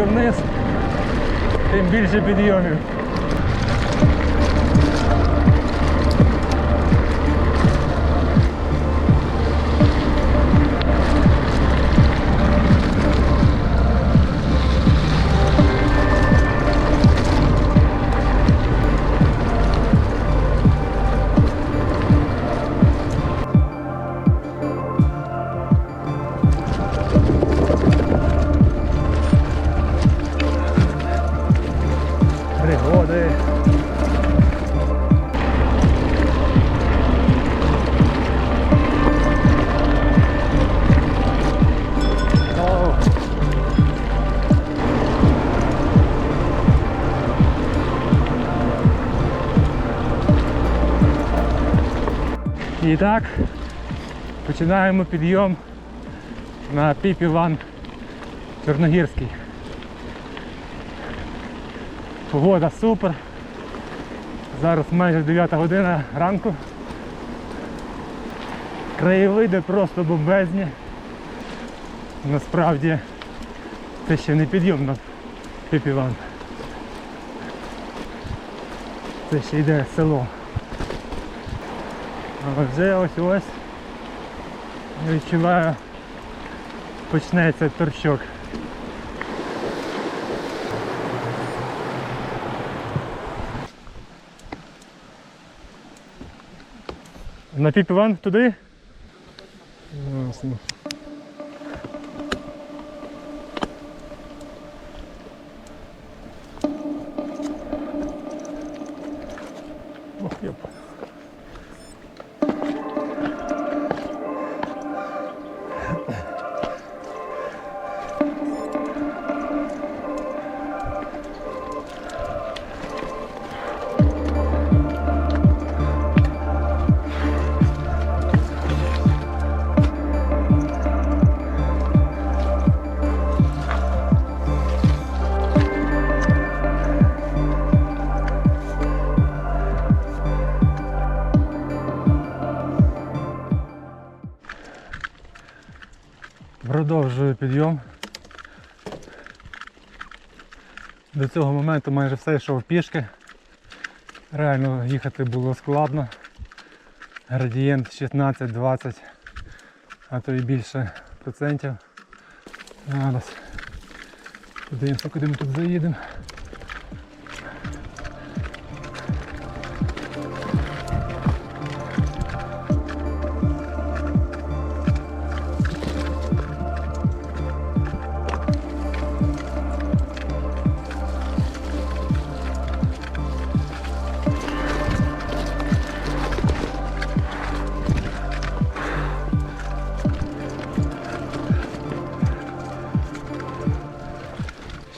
більше спусків вниз, тим більше І так, починаємо підйом на піп Іван Чорногірський. Погода супер. Зараз майже 9 година ранку. Краєвиди просто бомбезні. Насправді це ще не підйом на Піпіван. Це ще йде село. А вже ось ось відчуваю почнеться торчок. На піп Іван туди? Ясно. Продовжую підйом. До цього моменту майже все йшов пішки. Реально їхати було складно. Градієнт 16-20, а то і більше процентів. Зараз подивимося, куди ми тут заїдемо.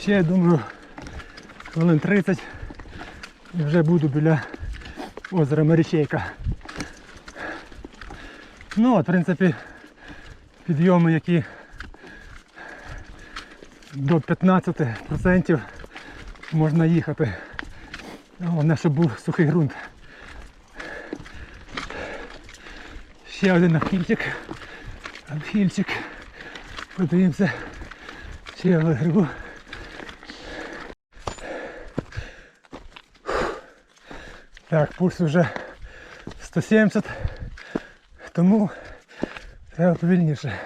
Ще я думаю хвилин 30 і вже буду біля озера Марічейка. Ну от, в принципі, підйоми, які до 15% можна їхати. Головне, щоб був сухий ґрунт. Ще один обхильчик. Обхильчик. Подивимося. Ще я грибу. Так, пульс вже 170, тому треба повільніше.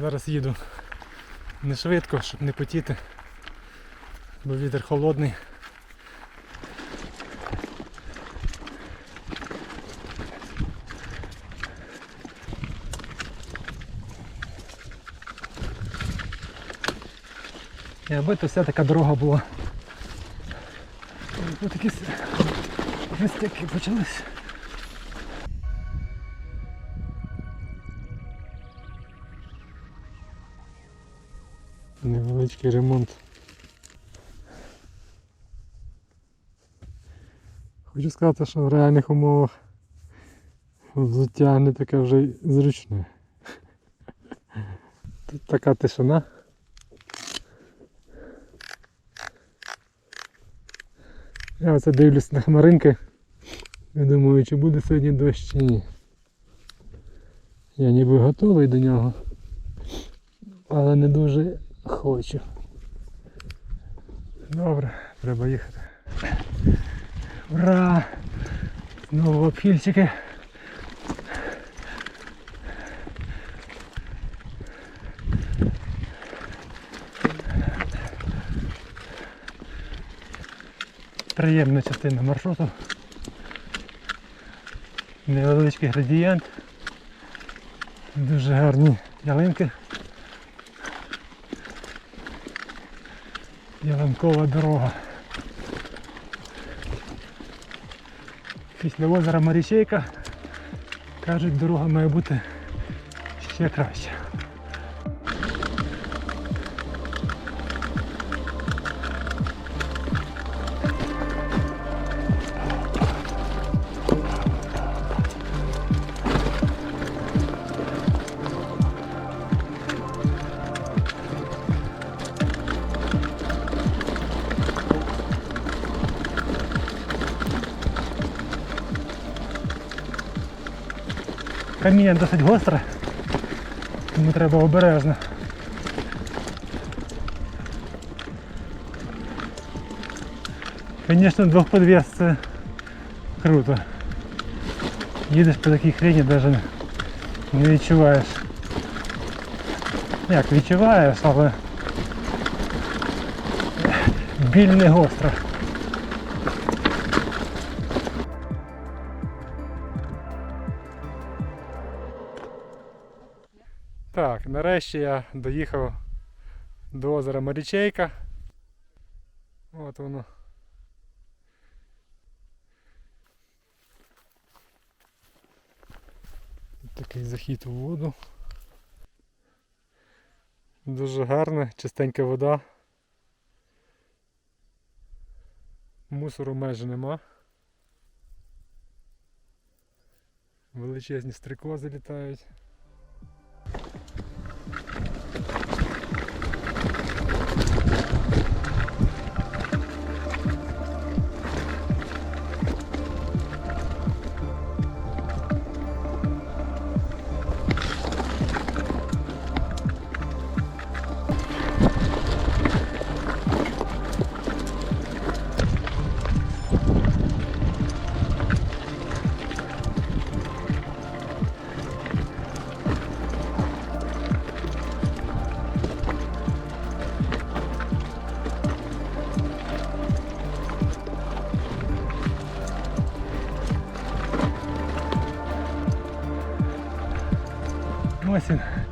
Зараз їду не швидко, щоб не потіти, бо вітер холодний. І аби то вся така дорога була. Ось такі жестяки почались. Невеличкий ремонт. Хочу сказати, що в реальних умовах взуття не таке вже зручне. Тут така тишина. Я оце дивлюсь на хмаринки і думаю, чи буде сьогодні дощ чи ні. Я ніби готовий до нього. але не дуже хочу. Добре, треба їхати. Ура! Знову обхильчики. Приємна частина маршруту. Невеличкий градієнт. Дуже гарні ялинки. Ялинкова дорога. Після озера Марічейка кажуть, дорога має бути ще краще. Каміння досить гостре, тому треба обережно. Звісно, двохподвес це круто. Їдеш по такій хрені навіть не відчуваєш. Як відчуваєш, але біль не гостра. Так, нарешті я доїхав до озера Марічейка. От воно. Такий захід у воду. Дуже гарна, чистенька вода. Мусору майже нема. Величезні стрикози літають.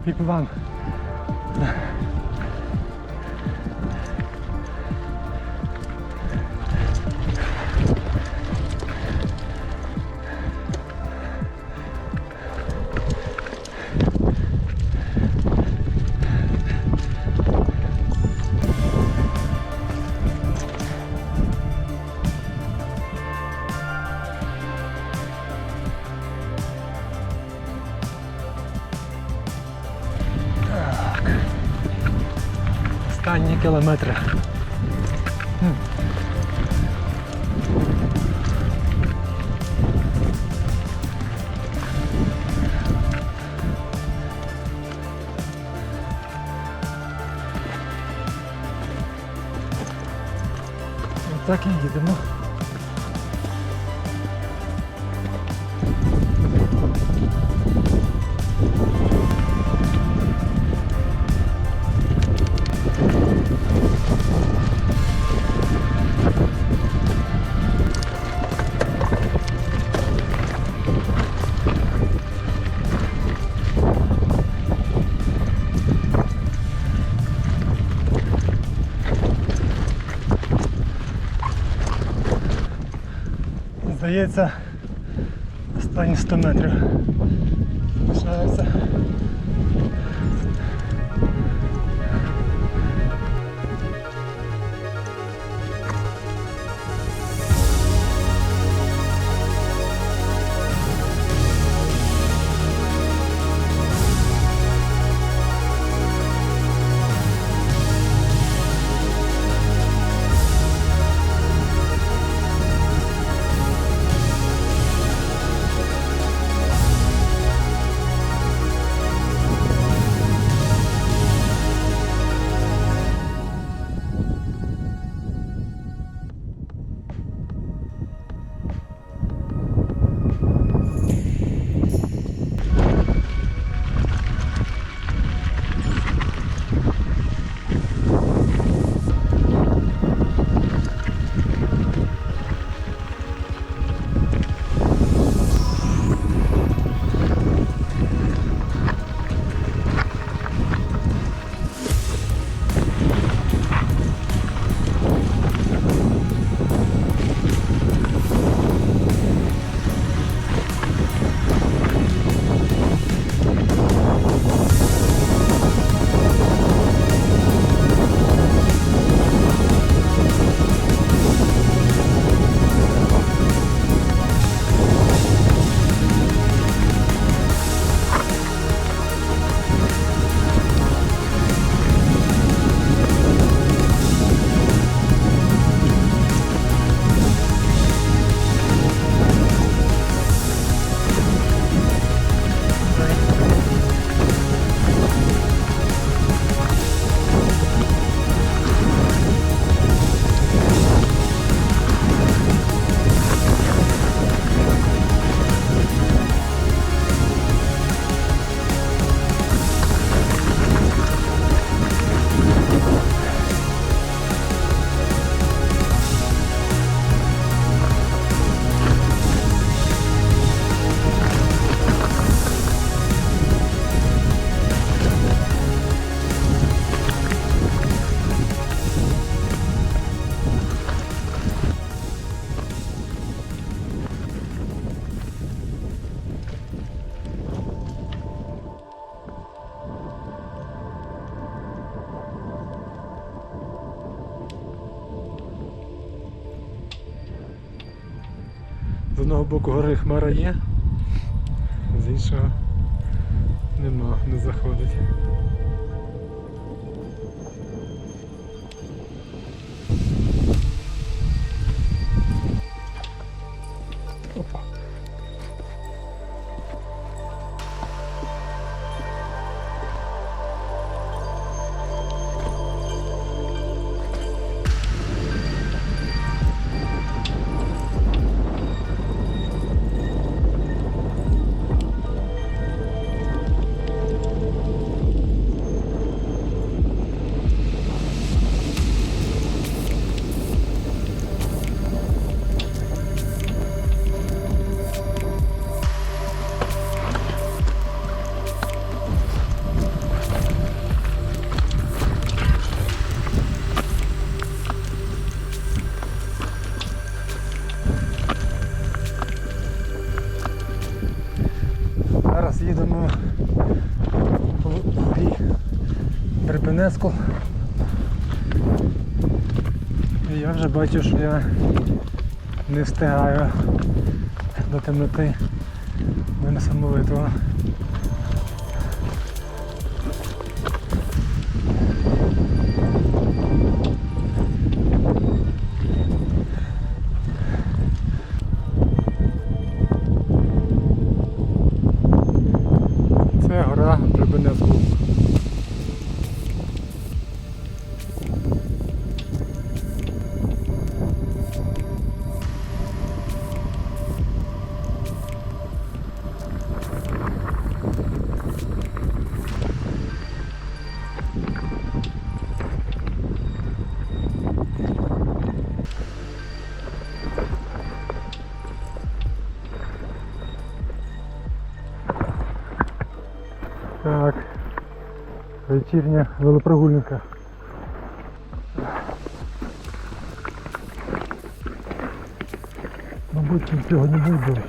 Ось він, піпіван. Останні кілометри. М. Отак і їдемо. Здається, останні 100 метрів. Одного боку гори хмара є, з іншого нема, не заходить. Я вже бачу, що я не встигаю до темноти Мене несамовитого. Вечірня велопрогулянка. Мабуть, тут сьогодні буде.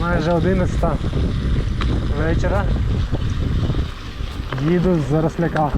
Майже 11 вечора. Їду з Заросляка.